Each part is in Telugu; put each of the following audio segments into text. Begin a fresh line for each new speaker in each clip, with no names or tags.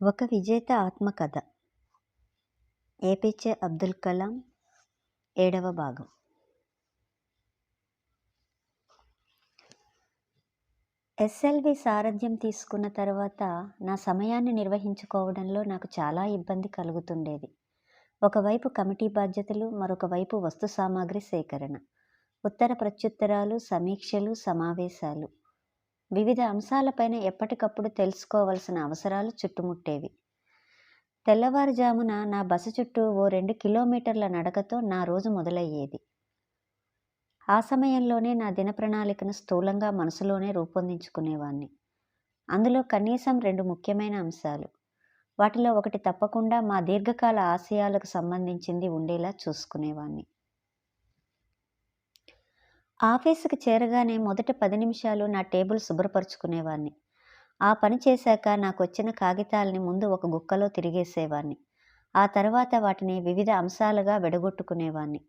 ఒక విజేత ఆత్మకథ. ఏపీజే అబ్దుల్ కలాం ఏడవ భాగం. ఎస్ఎల్వి సారథ్యం తీసుకున్న తర్వాత నా సమయాన్ని నిర్వహించుకోవడంలో నాకు చాలా ఇబ్బంది కలుగుతుండేది. ఒకవైపు కమిటీ బాధ్యతలు మరొక వైపు వస్తు సామాగ్రి సేకరణ. ఉత్తర ప్రత్యుత్తరాలు సమీక్షలు సమావేశాలు. వివిధ అంశాలపైన ఎప్పటికప్పుడు తెలుసుకోవలసిన అవసరాలు చుట్టుముట్టేవి. తెల్లవారుజామున నా బస చుట్టూ ఓ రెండు కిలోమీటర్ల నడకతో నా రోజు మొదలయ్యేది. ఆ సమయంలోనే నా దిన ప్రణాళికను స్థూలంగా మనసులోనే రూపొందించుకునేవాణ్ణి. అందులో కనీసం రెండు ముఖ్యమైన అంశాలు. వాటిలో ఒకటి తప్పకుండా మా దీర్ఘకాల ఆశయాలకు సంబంధించింది ఉండేలా చూసుకునేవాణ్ణి. ఆఫీసుకు చేరగానే మొదటి పది నిమిషాలు నా టేబుల్ శుభ్రపరుచుకునేవాడిని. ఆ పని చేశాక నాకు వచ్చిన కాగితాలని ముందు ఒక గుక్కలో తిరిగేసేవాడిని. ఆ తర్వాత వాటిని వివిధ అంశాలుగా విడగొట్టుకునేవాడిని.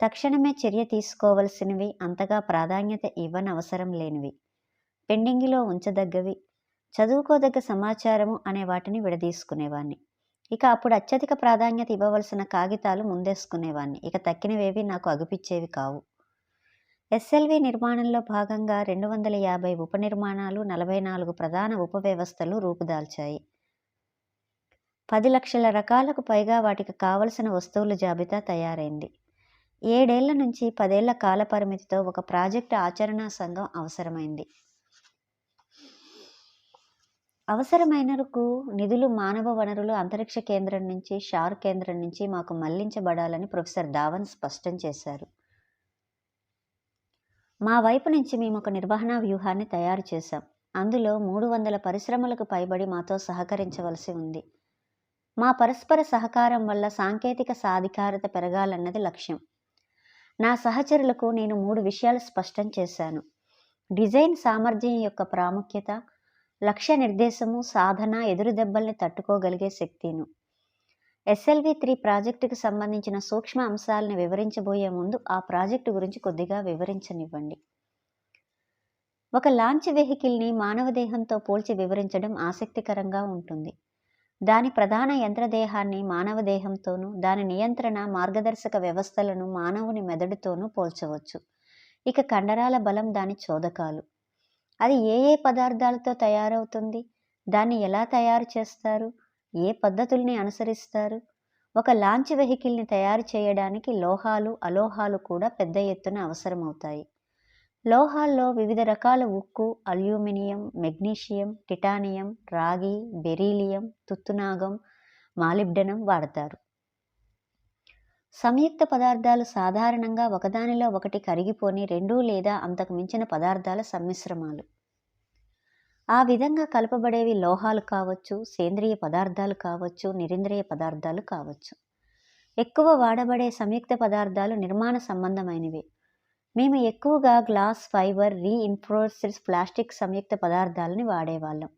తక్షణమే చర్య తీసుకోవలసినవి అంతగా ప్రాధాన్యత ఇవ్వనవసరం లేనివి. పెండింగిలో ఉంచదగ్గవి చదువుకోదగ్గ సమాచారము అనే వాటిని విడదీసుకునేవాణ్ణి ఇక అప్పుడు అత్యధిక ప్రాధాన్యత ఇవ్వవలసిన కాగితాలు ముందేసుకునేవాణ్ణి ఇక తక్కినవేవి నాకు అగుపిచ్చేవి కావు. ఎస్ఎల్వి నిర్మాణంలో భాగంగా రెండు వందల యాభై ఉపనిర్మాణాలు నలభై నాలుగు ప్రధాన ఉపవ్యవస్థలు రూపుదాల్చాయి. పది లక్షల రకాలకు పైగా వాటికి కావలసిన వస్తువుల జాబితా తయారైంది. ఏడేళ్ళ నుంచి పదేళ్ళ కాల పరిమితితో ఒక ప్రాజెక్టు ఆచరణా సంఘం అవసరమైంది. అవసరమైనకు నిధులు మానవ వనరులు అంతరిక్ష కేంద్రం నుంచి షార్ కేంద్రం నుంచి మాకు మళ్ళించబడాలని ప్రొఫెసర్ ధావన్ స్పష్టం చేశారు. మా వైపు నుంచి మేము ఒక నిర్వహణ వ్యూహాన్ని తయారు చేశాం. అందులో మూడు వందల పరిశ్రమలకు పైబడి మాతో సహకరించవలసి ఉంది. మా పరస్పర సహకారం వల్ల సాంకేతిక సాధికారత పెరగాలన్నది లక్ష్యం. నా సహచరులకు నేను మూడు విషయాలు స్పష్టం చేశాను. డిజైన్ సామర్థ్యం యొక్క ప్రాముఖ్యత లక్ష్య నిర్దేశము సాధన ఎదురు దెబ్బల్ని తట్టుకోగలిగే శక్తిను. ఎస్ఎల్వి త్రీ ప్రాజెక్టుకు సంబంధించిన సూక్ష్మ అంశాలను వివరించబోయే ముందు ఆ ప్రాజెక్టు గురించి కొద్దిగా వివరించనివ్వండి. ఒక లాంచ్ వెహికల్ని మానవ దేహంతో పోల్చి వివరించడం ఆసక్తికరంగా ఉంటుంది. దాని ప్రధాన యంత్రదేహాన్ని మానవ దేహంతోనూ దాని నియంత్రణ మార్గదర్శక వ్యవస్థలను మానవుని మెదడుతోనూ పోల్చవచ్చు. ఇక కండరాల బలం దాని చోదకాలు. అది ఏ ఏ పదార్థాలతో తయారవుతుంది? దాన్ని ఎలా తయారు చేస్తారు? ఏ పద్ధతుల్ని అనుసరిస్తారు? ఒక లాంచ్ వెహికల్ని తయారు చేయడానికి లోహాలు అలోహాలు కూడా పెద్ద ఎత్తున అవసరమవుతాయి. లోహాల్లో వివిధ రకాల ఉక్కు అల్యూమినియం మెగ్నీషియం టిటానియం రాగి బెరీలియం తుత్తునాగం మాలిబ్డనం వాడతారు. సంయుక్త పదార్థాలు సాధారణంగా ఒకదానిలో ఒకటి కరిగిపోని రెండు లేదా అంతకు మించిన పదార్థాల సమ్మిశ్రమాలు. ఆ విధంగా కలపబడేవి లోహాలు కావచ్చు సేంద్రియ పదార్థాలు కావచ్చు నిరింద్రియ పదార్థాలు కావచ్చు. ఎక్కువ వాడబడే సంయుక్త పదార్థాలు నిర్మాణ సంబంధమైనవి. మేము ఎక్కువగా గ్లాస్ ఫైబర్ రీఇన్ఫోర్స్డ్ ప్లాస్టిక్ సంయుక్త పదార్థాలని వాడేవాళ్ళం.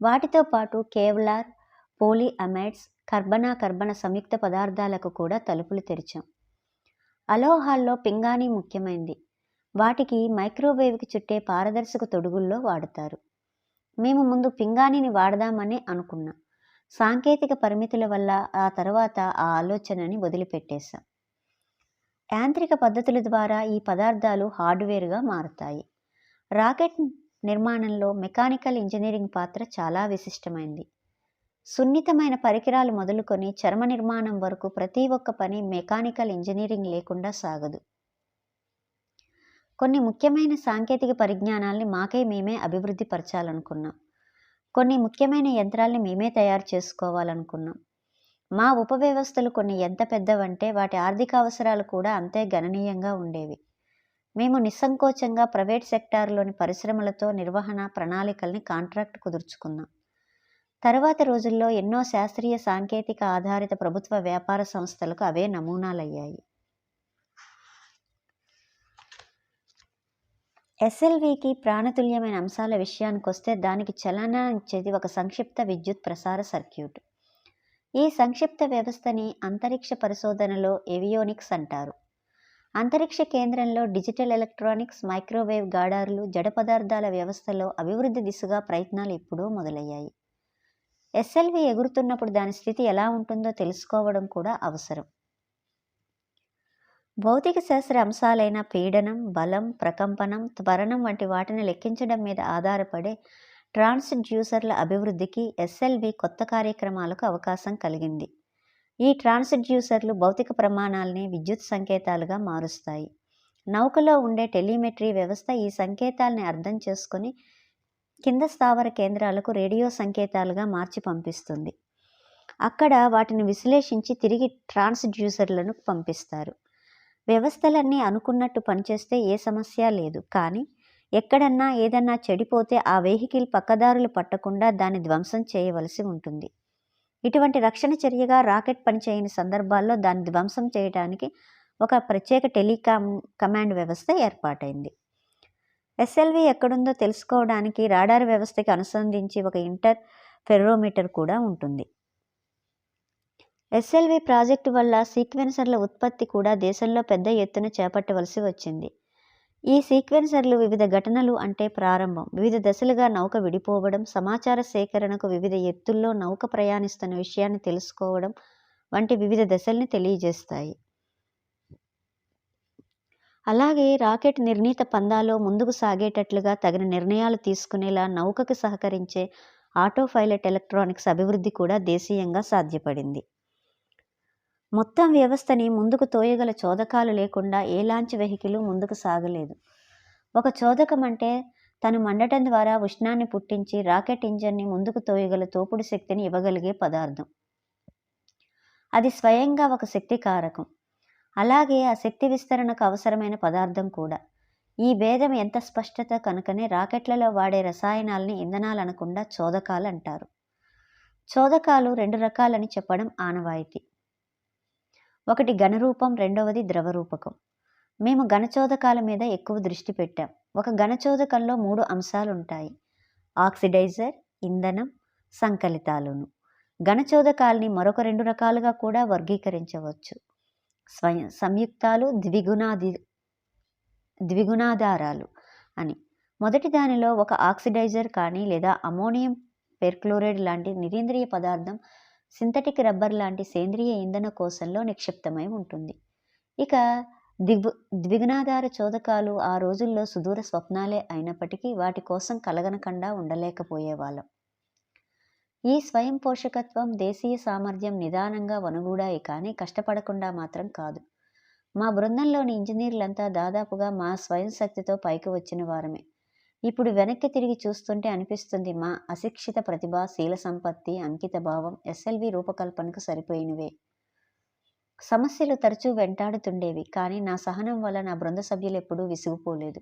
వాటితో పాటు కేవ్లార్ పోలీ అమైడ్స్ కర్బనా కర్బన సంయుక్త పదార్థాలకు కూడా తలుపులు తెరిచాం. అలోహాల్లో పింగాణి ముఖ్యమైనది వాటికి మైక్రోవేవ్కి చుట్టే పారదర్శక తొడుగుల్లో వాడతారు. మేము ముందు పింగాణిని వాడదామని అనుకున్నాం. సాంకేతిక పరిమితుల వల్ల ఆ తర్వాత ఆ ఆలోచనని వదిలిపెట్టేశాం. యాంత్రిక పద్ధతుల ద్వారా ఈ పదార్థాలు హార్డ్వేర్గా మారుతాయి. రాకెట్ నిర్మాణంలో మెకానికల్ ఇంజనీరింగ్ పాత్ర చాలా విశిష్టమైంది. సున్నితమైన పరికరాలు మొదలుకొని చర్మ నిర్మాణం వరకు ప్రతి ఒక్క పని మెకానికల్ ఇంజనీరింగ్ లేకుండా సాగదు. కొన్ని ముఖ్యమైన సాంకేతిక పరిజ్ఞానాల్ని మాకే మేమే అభివృద్ధి పరచాలనుకున్నాం. కొన్ని ముఖ్యమైన యంత్రాల్ని మేమే తయారు చేసుకోవాలనుకున్నాం. మా ఉపవ్యవస్థలు కొన్ని ఎంత పెద్దవంటే వాటి ఆర్థిక అవసరాలు కూడా అంతే గణనీయంగా ఉండేవి. మేము నిస్సంకోచంగా ప్రైవేట్ సెక్టార్లోని పరిశ్రమలతో నిర్వహణ ప్రణాళికల్ని కాంట్రాక్ట్ కుదుర్చుకున్నాం. తర్వాత రోజుల్లో ఎన్నో శాస్త్రీయ సాంకేతిక ఆధారిత ప్రభుత్వ వ్యాపార సంస్థలకు అవే నమూనాలయ్యాయి. ఎస్ఎల్వికి ప్రాణతుల్యమైన అంశాల విషయానికి వస్తే దానికి చలన ఇచ్చేది ఒక సంక్షిప్త విద్యుత్ ప్రసార సర్క్యూట్. ఈ సంక్షిప్త వ్యవస్థని అంతరిక్ష పరిశోధనలో ఎవియోనిక్స్ అంటారు. అంతరిక్ష కేంద్రంలో డిజిటల్ ఎలక్ట్రానిక్స్ మైక్రోవేవ్ గాడార్లు జడ పదార్థాల వ్యవస్థలో అభివృద్ధి దిశగా ప్రయత్నాలు ఎప్పుడూ మొదలయ్యాయి. ఎస్ఎల్వి ఎగురుతున్నప్పుడు దాని స్థితి ఎలా ఉంటుందో తెలుసుకోవడం కూడా అవసరం. భౌతిక శాస్త్ర అంశాలైన పీడనం బలం ప్రకంపనం త్వరణం వంటి వాటిని లెక్కించడం మీద ఆధారపడే ట్రాన్స్డ్యూసర్ల అభివృద్ధికి ఎస్ఎల్వి కొత్త కార్యక్రమాలకు అవకాశం కలిగింది. ఈ ట్రాన్స్డ్యూసర్లు భౌతిక ప్రమాణాలని విద్యుత్ సంకేతాలుగా మారుస్తాయి. నౌకలో ఉండే టెలిమెట్రీ వ్యవస్థ ఈ సంకేతాలని అర్థం చేసుకొని కింద స్థావర కేంద్రాలకు రేడియో సంకేతాలుగా మార్చి పంపిస్తుంది. అక్కడ వాటిని విశ్లేషించి తిరిగి ట్రాన్స్డ్యూసర్లను పంపిస్తారు. వ్యవస్థలన్నీ అనుకున్నట్టు పనిచేస్తే ఏ సమస్య లేదు. కానీ ఎక్కడన్నా ఏదన్నా చెడిపోతే ఆ వెహికల్ పక్కదారులు పట్టకుండా దాన్ని ధ్వంసం చేయవలసి ఉంటుంది. ఇటువంటి రక్షణ చర్యగా రాకెట్ పనిచేయని సందర్భాల్లో దాన్ని ధ్వంసం చేయడానికి ఒక ప్రత్యేక టెలికామ్ కమాండ్ వ్యవస్థ ఏర్పాటైంది. ఎస్ఎల్వి ఎక్కడుందో తెలుసుకోవడానికి రాడార్ వ్యవస్థకి అనుసంధించి ఒక ఇంటర్ ఫెర్రోమీటర్ కూడా ఉంటుంది. ఎస్ఎల్వి ప్రాజెక్టు వల్ల సీక్వెన్సర్ల ఉత్పత్తి కూడా దేశంలో పెద్ద ఎత్తున చేపట్టవలసి వచ్చింది. ఈ సీక్వెన్సర్లు వివిధ ఘటనలు అంటే ప్రారంభం. వివిధ దశలుగా నౌక విడిపోవడం సమాచార సేకరణకు వివిధ ఎత్తుల్లో నౌక ప్రయాణిస్తున్న విషయాన్ని తెలుసుకోవడం వంటి వివిధ దశల్ని తెలియజేస్తాయి. అలాగే రాకెట్ నిర్ణీత పందాలో ముందుకు సాగేటట్లుగా తగిన నిర్ణయాలు తీసుకునేలా నౌకకు సహకరించే ఆటో పైలట్ ఎలక్ట్రానిక్స్ అభివృద్ధి కూడా దేశీయంగా సాధ్యపడింది. మొత్తం వ్యవస్థని ముందుకు తోయగల చోదకాలు లేకుండా ఏ లాంచ్ వెహికల్ ముందుకు సాగలేదు. ఒక చోదకం అంటే తను మండటం ద్వారా ఉష్ణాన్ని పుట్టించి రాకెట్ ఇంజన్ని ముందుకు తోయగల తోపుడు శక్తిని ఇవ్వగలిగే పదార్థం. అది స్వయంగా ఒక శక్తి కారకం. అలాగే ఆ శక్తి విస్తరణకు అవసరమైన పదార్థం కూడా. ఈ భేదం ఎంత స్పష్టత కనుకనే రాకెట్లలో వాడే రసాయనాల్ని ఇంధనాలనకుండా చోదకాలు అంటారు. చోదకాలు రెండు రకాలని చెప్పడం ఆనవాయితీ. ఒకటి ఘనరూపం రెండవది ద్రవరూపకం. మేము ఘనచోదకాల మీద ఎక్కువ దృష్టి పెట్టాం. ఒక ఘనచోదకంలో మూడు అంశాలు ఉంటాయి ఆక్సిడైజర్ ఇంధనం సంకలితాలును. ఘనచోదకాల్ని మరొక రెండు రకాలుగా కూడా వర్గీకరించవచ్చు. స్వయం సంయుక్తాలు ద్విగుణాది ద్విగుణాధారాలు అని. మొదటి దానిలో ఒక ఆక్సిడైజర్ కానీ లేదా అమోనియం పెర్క్లోరైడ్ లాంటి నిరేంద్రియ పదార్థం సింథటిక్ రబ్బర్ లాంటి సేంద్రియ ఇంధన కోశంలో నిక్షిప్తమై ఉంటుంది. ఇక దిగు ద్విగుణాధార చోదకాలు ఆ రోజుల్లో సుదూర స్వప్నాలే అయినప్పటికీ వాటి కోసం కలగనకుండా ఉండలేకపోయేవాళ్ళం ఈ స్వయం పోషకత్వం దేశీయ సామర్థ్యం నిదానంగా వనుగూడాయి కానీ కష్టపడకుండా మాత్రం కాదు. మా బృందంలోని ఇంజనీర్లంతా దాదాపుగా మా స్వయం శక్తితో పైకి వచ్చిన వారమే. ఇప్పుడు వెనక్కి తిరిగి చూస్తుంటే అనిపిస్తుంది మా అశిక్షిత ప్రతిభ శీల సంపత్తి అంకిత భావం ఎస్ఎల్వి రూపకల్పనకు సరిపోయినవే. సమస్యలు తరచూ వెంటాడుతుండేవి కానీ నా సహనం వల్ల నా బృంద సభ్యులు ఎప్పుడూ విసిగిపోలేదు.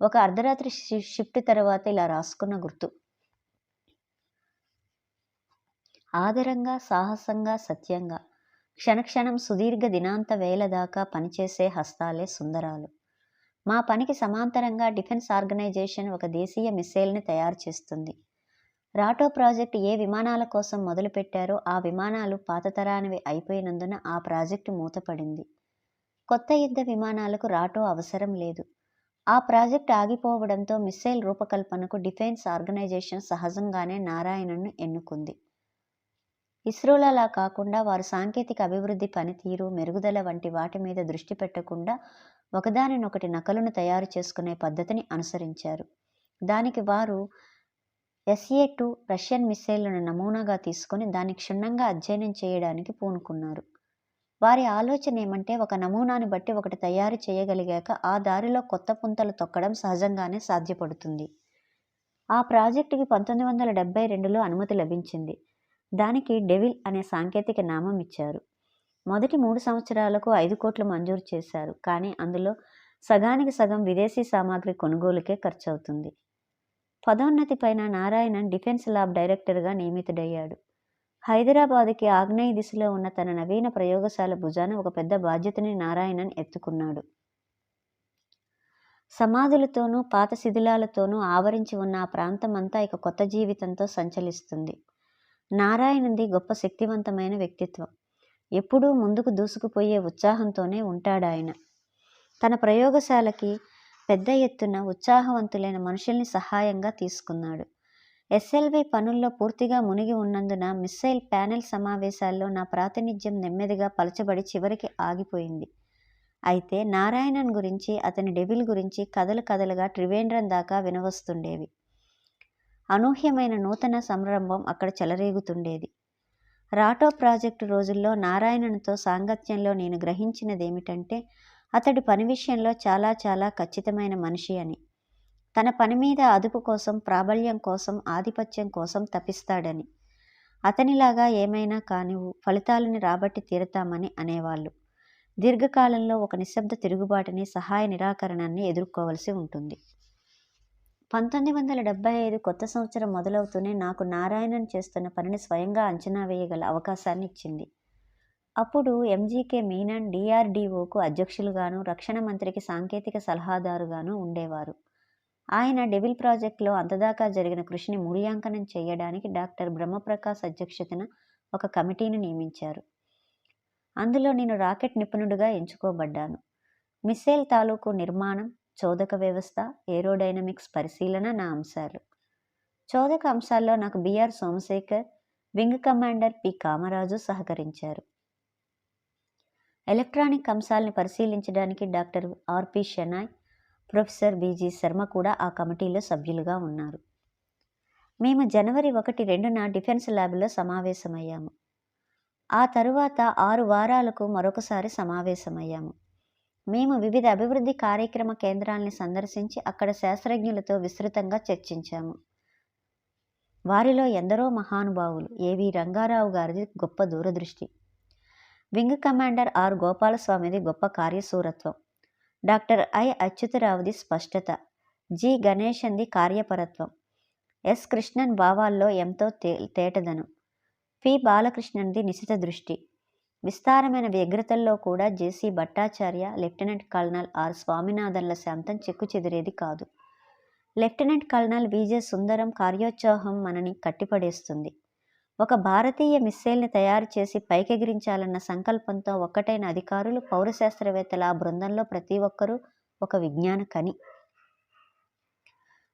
ఒక అర్ధరాత్రి షిఫ్ట్ తర్వాత ఇలా రాసుకున్న గుర్తు. ఆదరంగా సాహసంగా సత్యంగా. క్షణక్షణం సుదీర్ఘ దినాంత వేల దాకా పనిచేసే హస్తాలే సుందరాలు. మా పనికి సమాంతరంగా డిఫెన్స్ ఆర్గనైజేషన్ ఒక దేశీయ మిసైల్ని తయారు చేస్తుంది. రాటో ప్రాజెక్టు ఏ విమానాల కోసం మొదలుపెట్టారో ఆ విమానాలు పాతతరానివి అయిపోయినందున ఆ ప్రాజెక్టు మూతపడింది. కొత్త యుద్ధ విమానాలకు రాటో అవసరం లేదు. ఆ ప్రాజెక్ట్ ఆగిపోవడంతో మిస్సైల్ రూపకల్పనకు డిఫెన్స్ ఆర్గనైజేషన్ సహజంగానే నారాయణను ఎన్నుకుంది. ఇస్రోలలా కాకుండా వారు సాంకేతిక అభివృద్ధి పనితీరు మెరుగుదల వంటి వాటి మీద దృష్టి పెట్టకుండా ఒకదానినొకటి నకలును తయారు చేసుకునే పద్ధతిని అనుసరించారు. దానికి వారు ఎస్ఏ టూ రష్యన్ మిస్సైళ్ళను నమూనాగా తీసుకొని దాన్ని క్షుణ్ణంగా అధ్యయనం చేయడానికి పూనుకున్నారు. వారి ఆలోచన ఏమంటే ఒక నమూనాని బట్టి ఒకటి తయారు చేయగలిగాక ఆ దారిలో కొత్త పుంతలు తొక్కడం సహజంగానే సాధ్యపడుతుంది. ఆ ప్రాజెక్టుకి పంతొమ్మిది వందల డెబ్బై రెండులో అనుమతి లభించింది. దానికి డెవిల్ అనే సాంకేతిక నామం ఇచ్చారు. మొదటి మూడు సంవత్సరాలకు ఐదు కోట్లు మంజూరు చేశారు. కానీ అందులో సగానికి సగం విదేశీ సామాగ్రి కొనుగోలుకే ఖర్చు అవుతుంది పదోన్నతి పైన నారాయణన్ డిఫెన్స్ ల్యాబ్ డైరెక్టర్గా నియమితుడయ్యాడు. హైదరాబాద్కి ఆగ్నేయ దిశలో ఉన్న తన నవీన ప్రయోగశాల భుజాన ఒక పెద్ద బాధ్యతని నారాయణన్ ఎత్తుకున్నాడు. సమాధులతోనూ పాత శిథిలాలతోనూ ఆవరించి ఉన్న ఆ ప్రాంతమంతా ఇక కొత్త జీవితంతో సంచలిస్తుంది. నారాయణంది గొప్ప శక్తివంతమైన వ్యక్తిత్వం. ఎప్పుడూ ముందుకు దూసుకుపోయే ఉత్సాహంతోనే ఉంటాడాయన. తన ప్రయోగశాలకి పెద్ద ఎత్తున ఉత్సాహవంతులైన మనుషుల్ని సహాయంగా తీసుకున్నాడు. ఎస్ఎల్వి పనుల్లో పూర్తిగా మునిగి ఉన్నందున మిస్సైల్ ప్యానెల్ సమావేశాల్లో నా ప్రాతినిధ్యం నెమ్మదిగా పలచబడి చివరికి ఆగిపోయింది. అయితే నారాయణన్ గురించి అతని డెవిల్ గురించి కథలు కథలుగా త్రివేంద్రం దాకా వినవస్తుండేవి. అనూహ్యమైన నూతన సంరంభం అక్కడ చెలరేగుతుండేది. రాటో ప్రాజెక్టు రోజుల్లో నారాయణన్తో సాంగత్యంలో నేను గ్రహించినదేమిటంటే అతడి పని విషయంలో చాలా చాలా ఖచ్చితమైన మనిషి అని. తన పని మీద అదుపు కోసం ప్రాబల్యం కోసం ఆధిపత్యం కోసం తపిస్తాడని. అతనిలాగా ఏమైనా కానివు ఫలితాలని రాబట్టి తీరతామని అనేవాళ్ళు. దీర్ఘకాలంలో ఒక నిశ్శబ్ద తిరుగుబాటుని సహాయ నిరాకరణాన్ని ఎదుర్కోవలసి ఉంటుంది. పంతొమ్మిది వందల డెబ్బై ఐదు కొత్త సంవత్సరం మొదలవుతూనే నాకు నారాయణన్ చేస్తున్న పనిని స్వయంగా అంచనా వేయగల అవకాశాన్ని ఇచ్చింది. అప్పుడు ఎంజీకే మీనన్ డిఆర్డీఓకు అధ్యక్షులుగాను రక్షణ మంత్రికి సాంకేతిక సలహాదారుగాను ఉండేవారు. ఆయన డెవిల్ ప్రాజెక్టులో అంతదాకా జరిగిన కృషిని మూల్యాంకనం చేయడానికి డాక్టర్ బ్రహ్మప్రకాశ్ అధ్యక్షతన ఒక కమిటీని నియమించారు. అందులో నేను రాకెట్ నిపుణుడిగా ఎంచుకోబడ్డాను. మిస్సైల్ తాలూకు నిర్మాణం చోదక వ్యవస్థ ఏరోడైనమిక్స్ పరిశీలన నా అంశాలు. చోదక అంశాల్లో నాకు BR Somashekhar wing commander P Kamaraju సహకరించారు. ఎలక్ట్రానిక్ అంశాలను పరిశీలించడానికి doctor RP Shenoy professor BG Sharma కూడా ఆ కమిటీలో సభ్యులుగా ఉన్నారు. మేము జనవరి ఒకటి రెండున డిఫెన్స్ ల్యాబ్లో సమావేశమయ్యాము. ఆ తరువాత ఆరు వారాలకు మరొకసారి సమావేశమయ్యాము. మేము వివిధ అభివృద్ధి కార్యక్రమ కేంద్రాల్ని సందర్శించి అక్కడ శాస్త్రజ్ఞులతో విస్తృతంగా చర్చించాము. వారిలో ఎందరో మహానుభావులు. ఏవి రంగారావు గారిది గొప్ప దూరదృష్టి. Wing commander are. గోపాలస్వామిది గొప్ప కార్యశూరత్వం డాక్టర్ ఐ. అచ్యుతరావుది స్పష్టత. జి. గణేశన్ది కార్యపరత్వం. ఎస్. కృష్ణన్ భావాల్లో ఎంతో తే తేటదనం. పి. బాలకృష్ణన్ది నిశిత దృష్టి. విస్తారమైన వ్యగ్రతల్లో కూడా JC Bhattacharya lieutenant colonel R స్వామినాథన్ల శాంతం చెక్కు చెదిరేది కాదు. లెఫ్టినెంట్ కల్నల్ విజే సుందరం కార్యోత్సాహం మనని కట్టిపడేస్తుంది. ఒక భారతీయ మిస్సైల్ని తయారు చేసి పైకెగిరించాలన్న సంకల్పంతో ఒక్కటైన అధికారులు పౌరశాస్త్రవేత్తల ఆ బృందంలో ప్రతి ఒక్కరూ ఒక విజ్ఞాన కని.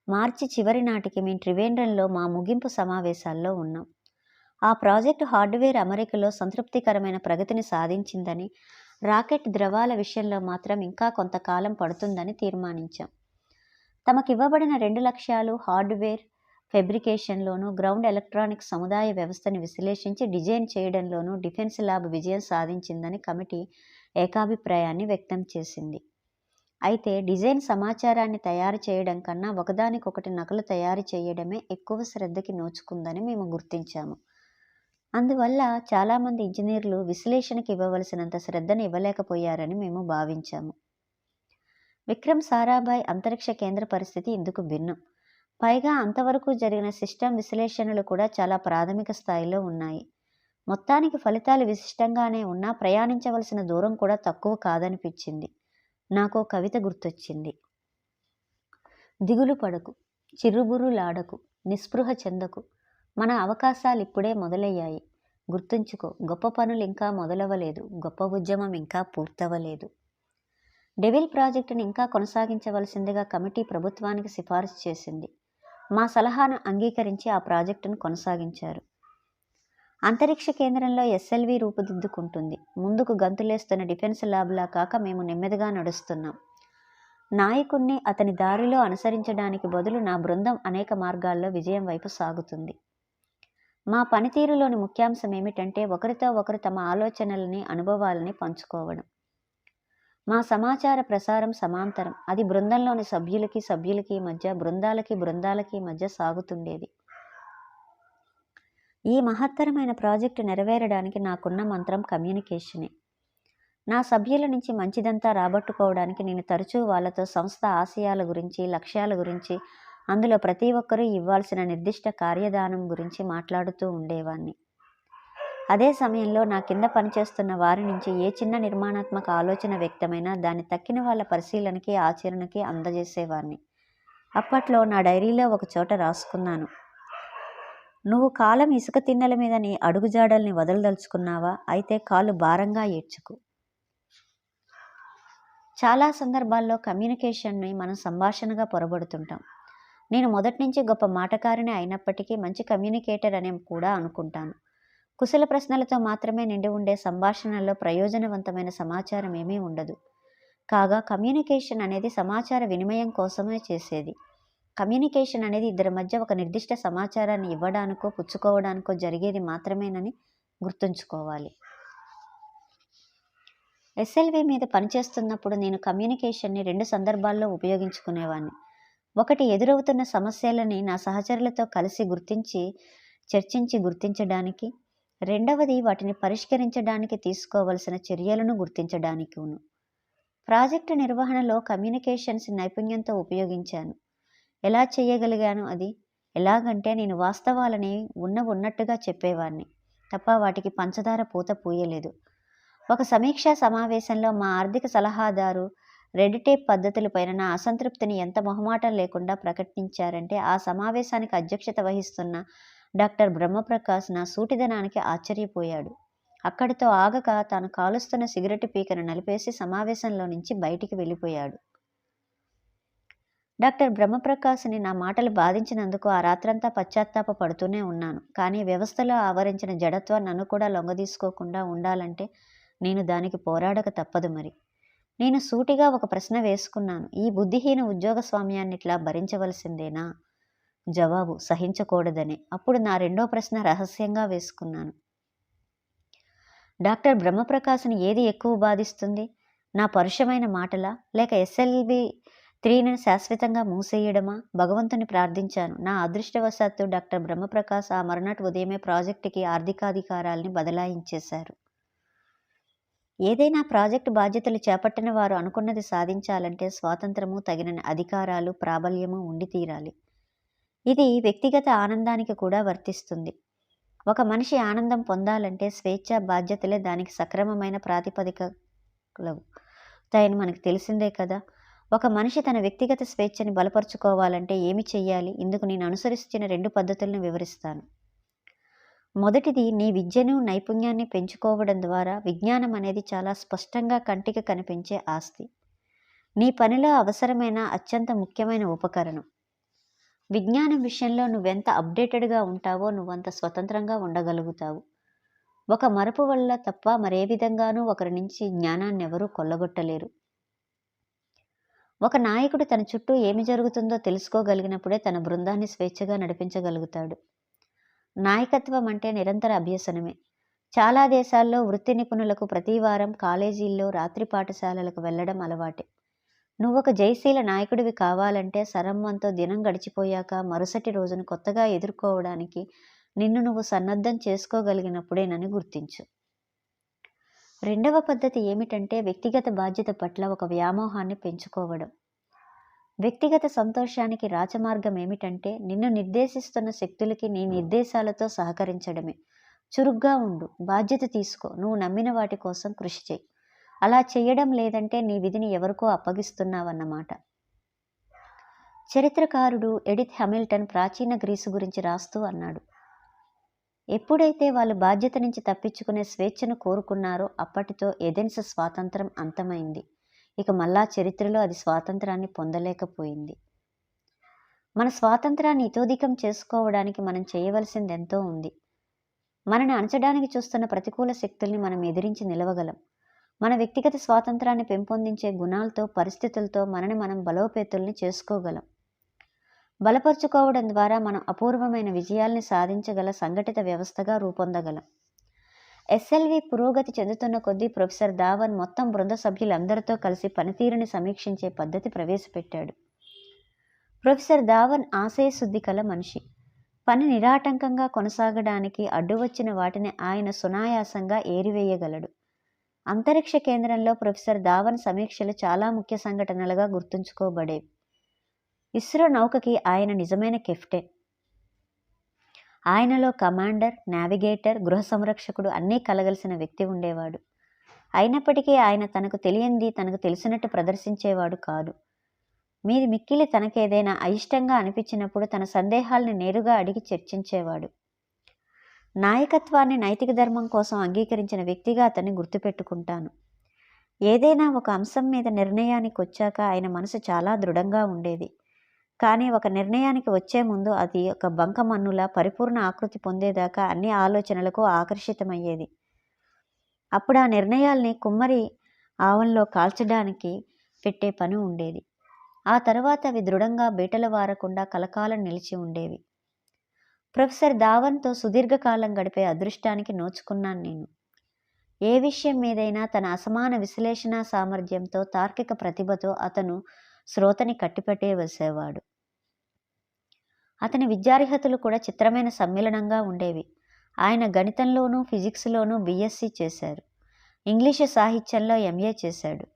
మార్చి చివరి నాటికి మేము త్రివేంద్రంలో మా ముగింపు సమావేశాల్లో ఉన్నాం. ఆ ప్రాజెక్టు హార్డ్వేర్ అమరికలో సంతృప్తికరమైన ప్రగతిని సాధించిందని రాకెట్ ద్రవాల విషయంలో మాత్రం ఇంకా కొంతకాలం పడుతుందని తీర్మానించాం. తమకివ్వబడిన రెండు లక్ష్యాలు హార్డ్వేర్ ఫెబ్రికేషన్లోనూ గ్రౌండ్ ఎలక్ట్రానిక్ సముదాయ వ్యవస్థని విశ్లేషించి డిజైన్ చేయడంలోనూ డిఫెన్స్ ల్యాబ్ విజయం సాధించిందని కమిటీ ఏకాభిప్రాయాన్ని వ్యక్తం చేసింది. అయితే డిజైన్ సమాచారాన్ని తయారు చేయడం కన్నా ఒకదానికొకటి నకలు తయారు చేయడమే ఎక్కువ శ్రద్ధకి నోచుకుందని మేము గుర్తించాము. అందువల్ల చాలామంది ఇంజనీర్లు విశ్లేషణకి ఇవ్వవలసినంత శ్రద్ధను ఇవ్వలేకపోయారని మేము భావించాము. విక్రమ్ సారాభాయ్ అంతరిక్ష కేంద్ర పరిస్థితి ఇందుకు భిన్నం. పైగా అంతవరకు జరిగిన సిస్టమ్ విశ్లేషణలు కూడా చాలా ప్రాథమిక స్థాయిలో ఉన్నాయి. మొత్తానికి ఫలితాలు విశిష్టంగానే ఉన్నా ప్రయాణించవలసిన దూరం కూడా తక్కువ కాదనిపించింది. నాకు కవిత గుర్తొచ్చింది. దిగులు పడకు చిరుబురులాడకు నిస్పృహ చెందకు మన అవకాశాలు ఇప్పుడే మొదలయ్యాయి. గుర్తుంచుకో గొప్ప పనులు ఇంకా మొదలవ్వలేదు. గొప్ప ఉద్యమం ఇంకా పూర్తవ్వలేదు. డెవిల్ ప్రాజెక్టును ఇంకా కొనసాగించవలసిందిగా కమిటీ ప్రభుత్వానికి సిఫారసు చేసింది. మా సలహాను అంగీకరించి ఆ ప్రాజెక్టును కొనసాగించారు. అంతరిక్ష కేంద్రంలో ఎస్ఎల్వి రూపుదిద్దుకుంటుంది. ముందుకు గంతులేస్తున్న డిఫెన్స్ ల్యాబ్లా కాక మేము నెమ్మదిగా నడుస్తున్నాం. నాయకుణ్ణి అతని దారిలో అనుసరించడానికి బదులు నా బృందం అనేక మార్గాల్లో విజయం వైపు సాగుతుంది. మా పనితీరులోని ముఖ్యాంశం ఏమిటంటే ఒకరితో ఒకరు తమ ఆలోచనలని అనుభవాలని పంచుకోవడం. మా సమాచార ప్రసారం సమాంతరం. అది బృందంలోని సభ్యులకి సభ్యులకి మధ్య బృందాలకి బృందాలకి మధ్య సాగుతుండేది. ఈ మహత్తరమైన ప్రాజెక్టు నెరవేరడానికి నాకున్న మంత్రం కమ్యూనికేషనే. నా సభ్యుల నుంచి మంచిదంతా రాబట్టుకోవడానికి నేను తరచూ వాళ్ళతో సంస్థ ఆశయాల గురించి లక్ష్యాల గురించి అందులో ప్రతి ఒక్కరూ ఇవ్వాల్సిన నిర్దిష్ట కార్యదానం గురించి మాట్లాడుతూ ఉండేవాణ్ణి. అదే సమయంలో నా కింద పనిచేస్తున్న వారి నుంచి ఏ చిన్న నిర్మాణాత్మక ఆలోచన వ్యక్తమైనా దాన్ని తక్కిన వాళ్ళ పరిశీలనకి ఆచరణకి అందజేసేవాడిని అప్పట్లో నా డైరీలో ఒక చోట రాసుకున్నాను. నువ్వు కాలం ఇసుక తిన్నెల మీద నీ అడుగుజాడల్ని వదలదలుచుకున్నావా? అయితే కాలు భారంగా ఏడ్చుకు. చాలా సందర్భాల్లో కమ్యూనికేషన్ని మనం సంభాషణగా పొరబడుతుంటాం. నేను మొదటి నుంచి గొప్ప మాటకారిని అయినప్పటికీ మంచి కమ్యూనికేటర్ అనే కూడా అనుకుంటాను. కుశల ప్రశ్నలతో మాత్రమే నిండి ఉండే సంభాషణలో ప్రయోజనవంతమైన సమాచారం ఏమీ ఉండదు. కాగా కమ్యూనికేషన్ అనేది సమాచార వినిమయం కోసమే చేసేది. కమ్యూనికేషన్ అనేది ఇద్దరి మధ్య ఒక నిర్దిష్ట సమాచారాన్ని ఇవ్వడానికో పుచ్చుకోవడానికో జరిగేది మాత్రమేనని గుర్తుంచుకోవాలి. ఎస్ఎల్వి మీద పనిచేస్తున్నప్పుడు నేను కమ్యూనికేషన్ని రెండు సందర్భాల్లో ఉపయోగించుకునేవాడిని ఒకటి ఎదురవుతున్న సమస్యలని నా సహచరులతో కలిసి గుర్తించి చర్చించి గుర్తించడానికి రెండవది వాటిని పరిష్కరించడానికి తీసుకోవలసిన చర్యలను గుర్తించడానికిను. ప్రాజెక్టు నిర్వహణలో కమ్యూనికేషన్స్ నైపుణ్యంతో ఉపయోగించాను. ఎలా చేయగలిగాను అది? ఎలాగంటే నేను వాస్తవాలని ఉన్న ఉన్నట్టుగా చెప్పేవాడిని తప్ప వాటికి పంచదార పూత పూయలేదు. ఒక సమీక్షా సమావేశంలో మా ఆర్థిక సలహాదారు రెడ్ టేప్ పద్ధతులపైన నా అసంతృప్తిని ఎంత మొహమాటం లేకుండా ప్రకటించారంటే ఆ సమావేశానికి అధ్యక్షత వహిస్తున్న డాక్టర్ బ్రహ్మప్రకాశ్ నా సూటిదనానికి ఆశ్చర్యపోయాడు. అక్కడితో ఆగక తాను కాలుస్తున్న సిగరెట్ పీకను నలిపేసి సమావేశంలో నుంచి బయటికి వెళ్ళిపోయాడు. డాక్టర్ బ్రహ్మప్రకాశ్ని నా మాటలు బాధించినందుకు ఆ రాత్రంతా పశ్చాత్తాప పడుతూనే ఉన్నాను. కానీ వ్యవస్థలో ఆవరించిన జడత్వం నన్ను కూడా లొంగదీసుకోకుండా ఉండాలంటే నేను దానికి పోరాడక తప్పదు మరి. నేను సూటిగా ఒక ప్రశ్న వేసుకున్నాను. ఈ బుద్ధిహీన ఉద్యోగ స్వామ్యాన్ని ఇట్లా భరించవలసిందేనా? జవాబు సహించకూడదని. అప్పుడు నా రెండో ప్రశ్న రహస్యంగా వేసుకున్నాను. డాక్టర్ బ్రహ్మప్రకాశ్ని ఏది ఎక్కువ బాధిస్తుంది? నా పరుషమైన మాటలా? లేక ఎస్ఎల్వి త్రీని శాశ్వతంగా మూసేయడమా? భగవంతుని ప్రార్థించాను. నా అదృష్టవశాత్తు డాక్టర్ బ్రహ్మప్రకాశ్ ఆ మరునాటి ఉదయమే ప్రాజెక్టుకి ఆర్థికాధికారాల్ని బదలాయించేశారు. ఏదైనా ప్రాజెక్టు బాధ్యతలు చేపట్టిన వారు అనుకున్నది సాధించాలంటే స్వాతంత్రము తగిన అధికారాలు ప్రాబల్యము ఉండి తీరాలి. ఇది వ్యక్తిగత ఆనందానికి కూడా వర్తిస్తుంది. ఒక మనిషి ఆనందం పొందాలంటే స్వేచ్ఛ బాధ్యతలే దానికి సక్రమమైన ప్రాతిపదికలవు తయని మనకు తెలిసిందే కదా. ఒక మనిషి తన వ్యక్తిగత స్వేచ్ఛని బలపరుచుకోవాలంటే ఏమి చెయ్యాలి? ఇందుకు నేను అనుసరిస్తున్న రెండు పద్ధతులను వివరిస్తాను. మొదటిది నీ విద్యను నైపుణ్యాన్ని పెంచుకోవడం ద్వారా విజ్ఞానం అనేది చాలా స్పష్టంగా కంటికి కనిపించే ఆస్తి. నీ పనిలో అవసరమైన అత్యంత ముఖ్యమైన ఉపకరణం. విజ్ఞానం విషయంలో నువ్వెంత అప్డేటెడ్గా ఉంటావో నువ్వంత స్వతంత్రంగా ఉండగలుగుతావు. ఒక మరపు వల్ల తప్ప మరే విధంగానూ ఒకరి నుంచి జ్ఞానాన్ని ఎవరూ కొల్లగొట్టలేరు. ఒక నాయకుడు తన చుట్టూ ఏమి జరుగుతుందో తెలుసుకోగలిగినప్పుడే తన బృందాన్ని స్వేచ్ఛగా నడిపించగలుగుతాడు. నాయకత్వం అంటే నిరంతర అభ్యసనమే. చాలా దేశాల్లో వృత్తి నిపుణులకు ప్రతి వారం కాలేజీల్లో రాత్రి పాఠశాలలకు వెళ్ళడం అలవాటే. నువ్వొక జయశీల నాయకుడివి కావాలంటే సరమ్మంతో దినం గడిచిపోయాక మరుసటి రోజును కొత్తగా ఎదుర్కోవడానికి నిన్ను నువ్వు సన్నద్ధం చేసుకోగలిగినప్పుడేనని గుర్తించు. రెండవ పద్ధతి ఏమిటంటే వ్యక్తిగత బాధ్యత పట్ల ఒక వ్యామోహాన్ని పెంచుకోవడం. వ్యక్తిగత సంతోషానికి రాచమార్గం ఏమిటంటే నిన్ను నిర్దేశిస్తున్న శక్తులకి నీ నిర్దేశాలతో సహకరించడమే. చురుగ్గా ఉండు బాధ్యత తీసుకో నువ్వు నమ్మిన వాటి కోసం కృషి చేయి. అలా చేయడం లేదంటే నీ విధిని ఎవరికో అప్పగిస్తున్నావన్నమాట. చరిత్రకారుడు ఎడిత్ హెమిల్టన్ ప్రాచీన గ్రీసు గురించి రాస్తూ అన్నాడు ఎప్పుడైతే వాళ్ళు బాధ్యత నుంచి తప్పించుకునే స్వేచ్ఛను కోరుకున్నారో అప్పటితో ఎథెన్స్ స్వాతంత్రం అంతమైంది. ఇక మళ్ళా చరిత్రలో అది స్వాతంత్రాన్ని పొందలేకపోయింది. మన స్వాతంత్రాన్ని ఇతోధికం చేసుకోవడానికి మనం చేయవలసింది ఎంతో ఉంది. మనని అణచడానికి చూస్తున్న ప్రతికూల శక్తుల్ని మనం ఎదిరించి నిలవగలం. మన వ్యక్తిగత స్వాతంత్రాన్ని పెంపొందించే గుణాలతో పరిస్థితులతో మనని మనం బలోపేతుల్ని చేసుకోగలం. బలపరుచుకోవడం ద్వారా మనం అపూర్వమైన విజయాల్ని సాధించగల సంఘటిత వ్యవస్థగా రూపొందగలం. ఎస్ఎల్వి పురోగతి చెందుతున్న కొద్దీ ప్రొఫెసర్ ధావన్ మొత్తం బృంద సభ్యులందరితో కలిసి పనితీరుని సమీక్షించే పద్ధతి ప్రవేశపెట్టాడు. ప్రొఫెసర్ ధావన్ ఆశయశుద్ధి కల మనిషి. పని నిరాటంకంగా కొనసాగడానికి అడ్డు వచ్చిన వాటిని ఆయన సునాయాసంగా ఏరివేయగలడు. అంతరిక్ష కేంద్రంలో ప్రొఫెసర్ ధావన్ సమీక్షలు చాలా ముఖ్య సంఘటనలుగా గుర్తుంచుకోబడేవి. ఇస్రో నౌకకి ఆయన నిజమైన కెఫ్టే ఆయనలో కమాండర్ నావిగేటర్ గృహ సంరక్షకుడు అన్నీ కలగలిసిన వ్యక్తి ఉండేవాడు. అయినప్పటికీ ఆయన తనకు తెలియంది తనకు తెలిసినట్టు ప్రదర్శించేవాడు కాదు. మీది మిక్కిలి తనకేదైనా అయిష్టంగా అనిపించినప్పుడు తన సందేహాల్ని నేరుగా అడిగి చర్చించేవాడు. నాయకత్వాన్ని నైతిక ధర్మం కోసం అంగీకరించిన వ్యక్తిగా అతన్ని గుర్తుపెట్టుకుంటాను. ఏదైనా ఒక అంశం మీద నిర్ణయానికి వచ్చాక ఆయన మనసు చాలా దృఢంగా ఉండేది. కానీ ఒక నిర్ణయానికి వచ్చే ముందు అది ఒక బంకమన్నులా పరిపూర్ణ ఆకృతి పొందేదాకా అన్ని ఆలోచనలకు ఆకర్షితమయ్యేది. అప్పుడు ఆ నిర్ణయాల్ని కుమ్మరి ఆవంలో కాల్చడానికి పెట్టే పని ఉండేది. ఆ తర్వాత అవి దృఢంగా బీటలు వారకుండా కలకాలం నిలిచి ఉండేవి. ప్రొఫెసర్ ధావన్తో సుదీర్ఘకాలం గడిపే అదృష్టానికి నోచుకున్నాను నేను. ఏ విషయం మీదైనా తన అసమాన విశ్లేషణ సామర్థ్యంతో తార్కిక ప్రతిభతో అతను శ్రోతని కట్టిపెట్టే వేసేవాడు అతని విద్యార్హతలు కూడా చిత్రమైన సమ్మిళనంగా ఉండేవి. ఆయన గణితంలోనూ ఫిజిక్స్లోనూ బీఎస్సీ చేశారు. ఇంగ్లీషు సాహిత్యంలో ఎంఏ చేశాడు.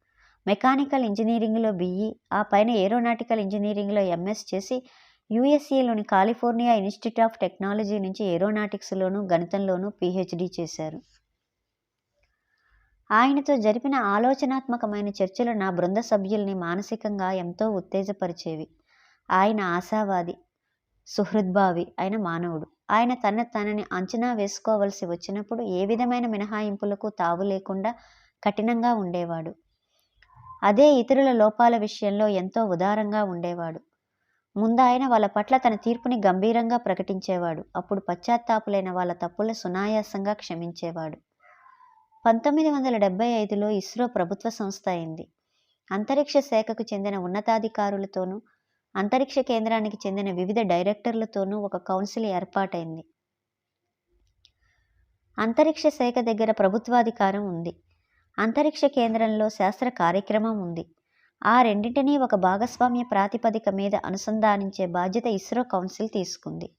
మెకానికల్ ఇంజనీరింగ్లో బీఈ ఆ పైన ఏరోనాటికల్ ఇంజనీరింగ్లో ఎంఎస్ చేసి యుఎస్ఏలోని కాలిఫోర్నియా ఇన్స్టిట్యూట్ ఆఫ్ టెక్నాలజీ నుంచి ఏరోనాటిక్స్లోనూ గణితంలోనూ పిహెచ్డి చేశారు. ఆయనతో జరిపిన ఆలోచనాత్మకమైన చర్చలు నా బృంద సభ్యుల్ని మానసికంగా ఎంతో ఉత్తేజపరిచేవి. ఆయన ఆశావాది సుహృద్భావి అయిన మానవుడు. ఆయన తన తనని అంచనా వేసుకోవలసి వచ్చినప్పుడు ఏ విధమైన మినహాయింపులకు తావు లేకుండా కఠినంగా ఉండేవాడు. అదే ఇతరుల లోపాల విషయంలో ఎంతో ఉదారంగా ఉండేవాడు. ముందాయన వాళ్ళ పట్ల తన తీర్పుని గంభీరంగా ప్రకటించేవాడు. అప్పుడు పశ్చాత్తాపులైన వాళ్ళ తప్పుల సునాయాసంగా క్షమించేవాడు. పంతొమ్మిది వందల డెబ్బై ఐదులో ఇస్రో ప్రభుత్వ సంస్థ అయింది. అంతరిక్ష శాఖకు చెందిన ఉన్నతాధికారులతోనూ అంతరిక్ష కేంద్రానికి చెందిన వివిధ డైరెక్టర్లతోనూ ఒక కౌన్సిల్ ఏర్పాటైంది. అంతరిక్ష శాఖ దగ్గర ప్రభుత్వాధికారం ఉంది. అంతరిక్ష కేంద్రంలో శాస్త్ర కార్యక్రమం ఉంది. ఆ రెండింటినీ ఒక భాగస్వామ్య ప్రాతిపదిక మీద అనుసంధానించే బాధ్యత ఇస్రో కౌన్సిల్ తీసుకుంది.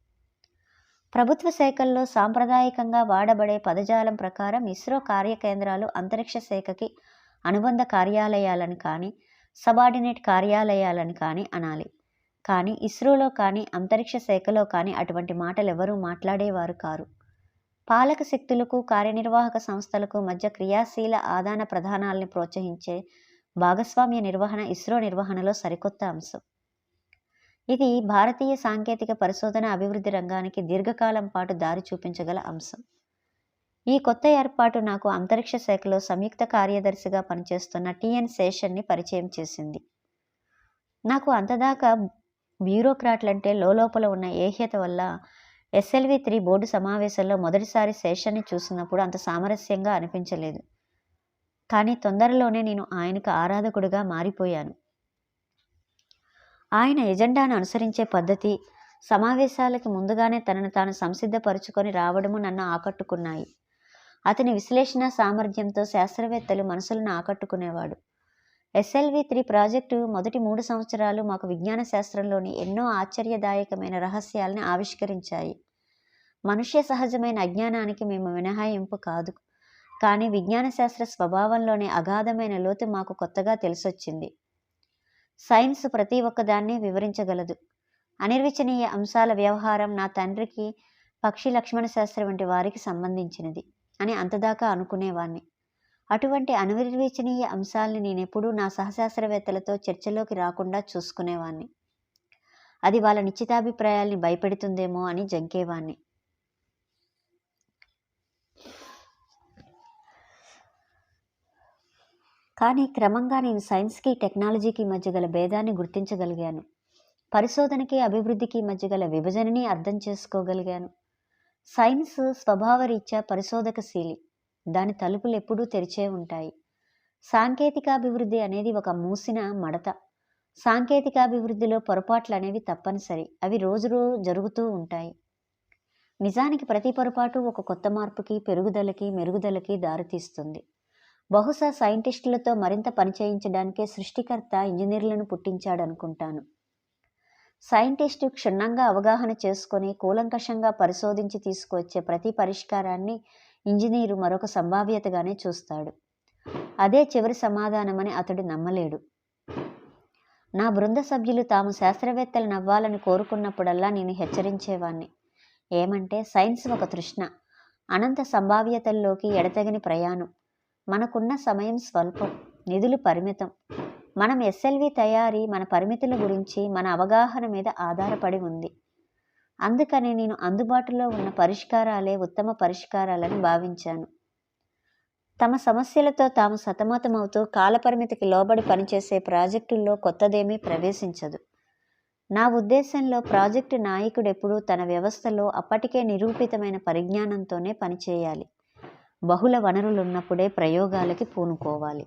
ప్రభుత్వ శాఖల్లో సాంప్రదాయకంగా వాడబడే పదజాలం ప్రకారం ఇస్రో కార్యకేంద్రాలు అంతరిక్ష శాఖకి అనుబంధ కార్యాలయాలను కానీ సబార్డినేట్ కార్యాలయాలను కానీ అనాలి. కానీ ఇస్రోలో కానీ అంతరిక్ష శాఖలో కానీ అటువంటి మాటలు ఎవరూ మాట్లాడేవారు కారు. పాలక శక్తులకు కార్యనిర్వాహక సంస్థలకు మధ్య క్రియాశీల ఆదాన ప్రధానాల్ని ప్రోత్సహించే భాగస్వామ్య నిర్వహణ ఇస్రో నిర్వహణలో సరికొత్త అంశం. ఇది భారతీయ సాంకేతిక పరిశోధన అభివృద్ధి రంగానికి దీర్ఘకాలం పాటు దారి చూపించగల అంశం. ఈ కొత్త ఏర్పాటు నాకు అంతరిక్ష శాఖలో సంయుక్త కార్యదర్శిగా పనిచేస్తున్న టిఎన్ శేషన్ని పరిచయం చేసింది. నాకు అంతదాకా బ్యూరోక్రాట్లంటే లోపల ఉన్న ఏహ్యత వల్ల ఎస్ఎల్వి త్రీ బోర్డు సమావేశంలో మొదటిసారి శేషన్ని చూసినప్పుడు అంత సామరస్యంగా అనిపించలేదు. కానీ తొందరలోనే నేను ఆయనకు ఆరాధకుడిగా మారిపోయాను. ఆయన ఎజెండాను అనుసరించే పద్ధతి సమావేశాలకి ముందుగానే తనను తాను సంసిద్ధపరుచుకొని రావడము నన్ను ఆకట్టుకున్నాయి. అతని విశ్లేషణ సామర్థ్యంతో శాస్త్రవేత్తలు మనసులను ఆకట్టుకునేవాడు. ఎస్ఎల్వి త్రీ ప్రాజెక్టు మొదటి మూడు సంవత్సరాలు మాకు విజ్ఞాన శాస్త్రంలోని ఎన్నో ఆశ్చర్యదాయకమైన రహస్యాలను ఆవిష్కరించాయి. మనుష్య సహజమైన అజ్ఞానానికి మేము మినహాయింపు కాదు. కానీ విజ్ఞాన శాస్త్ర స్వభావంలోని అగాధమైన లోతు మాకు కొత్తగా తెలిసొచ్చింది. సైన్స్ ప్రతి ఒక్కదాన్ని వివరించగలదు. అనిర్వచనీయ అంశాల వ్యవహారం నా తండ్రికి పక్షి లక్ష్మణ శాస్త్రి వంటి వారికి సంబంధించినది అని అంతదాకా అనుకునేవాణ్ణి. అటువంటి అనిర్వచనీయ అంశాల్ని నేనెప్పుడూ నా సహశాస్త్రవేత్తలతో చర్చలోకి రాకుండా చూసుకునేవాణ్ణి. అది వాళ్ళ నిశ్చితాభిప్రాయాల్ని భయపెడుతుందేమో అని జంకేవాణ్ణి. కానీ క్రమంగా నేను సైన్స్కి టెక్నాలజీకి మధ్య గల భేదాన్ని గుర్తించగలిగాను. పరిశోధనకి అభివృద్ధికి మధ్య గల విభజనని అర్థం చేసుకోగలిగాను. సైన్స్ స్వభావరీత్యా పరిశోధకశీలి. దాని తలుపులు ఎప్పుడూ తెరిచే ఉంటాయి. సాంకేతికాభివృద్ధి అనేది ఒక మూసిన మడత. సాంకేతికాభివృద్ధిలో పొరపాట్లు అనేవి తప్పనిసరి. అవి రోజు రోజు జరుగుతూ ఉంటాయి. నిజానికి ప్రతి పొరపాటు ఒక కొత్త మార్పుకి పెరుగుదలకి మెరుగుదలకి దారితీస్తుంది. బహుశా సైంటిస్టులతో మరింత పనిచేయించడానికే సృష్టికర్త ఇంజనీర్లను పుట్టించాడనుకుంటాను. సైంటిస్టు క్షుణ్ణంగా అవగాహన చేసుకొని కూలంకషంగా పరిశోధించి తీసుకువచ్చే ప్రతి పరిష్కారాన్ని ఇంజనీరు మరొక సంభావ్యతగానే చూస్తాడు. అదే చివరి సమాధానమని అతడు నమ్మలేడు. నా బృంద సభ్యులు తాము శాస్త్రవేత్తలు నవ్వాలని కోరుకున్నప్పుడల్లా నేను హెచ్చరించేవాణ్ణి. ఏమంటే సైన్స్ ఒక తృష్ణ అనంత సంభావ్యతల్లోకి ఎడతెగని ప్రయాణం. మనకున్న సమయం స్వల్పం నిధులు పరిమితం. మనం ఎస్ఎల్వి తయారీ మన పరిమితుల గురించి మన అవగాహన మీద ఆధారపడి ఉంది. అందుకని నేను అందుబాటులో ఉన్న పరిష్కారాలే ఉత్తమ పరిష్కారాలని భావించాను. తమ సమస్యలతో తాము సతమతమవుతూ కాలపరిమితికి లోబడి పనిచేసే ప్రాజెక్టుల్లో కొత్తదేమీ ప్రవేశించదు. నా ఉద్దేశంలో ప్రాజెక్టు నాయకుడెప్పుడూ తన వ్యవస్థలో అప్పటికే నిరూపితమైన పరిజ్ఞానంతోనే పనిచేయాలి. బహుళ వనరులున్నప్పుడే ప్రయోగాలకి పూనుకోవాలి.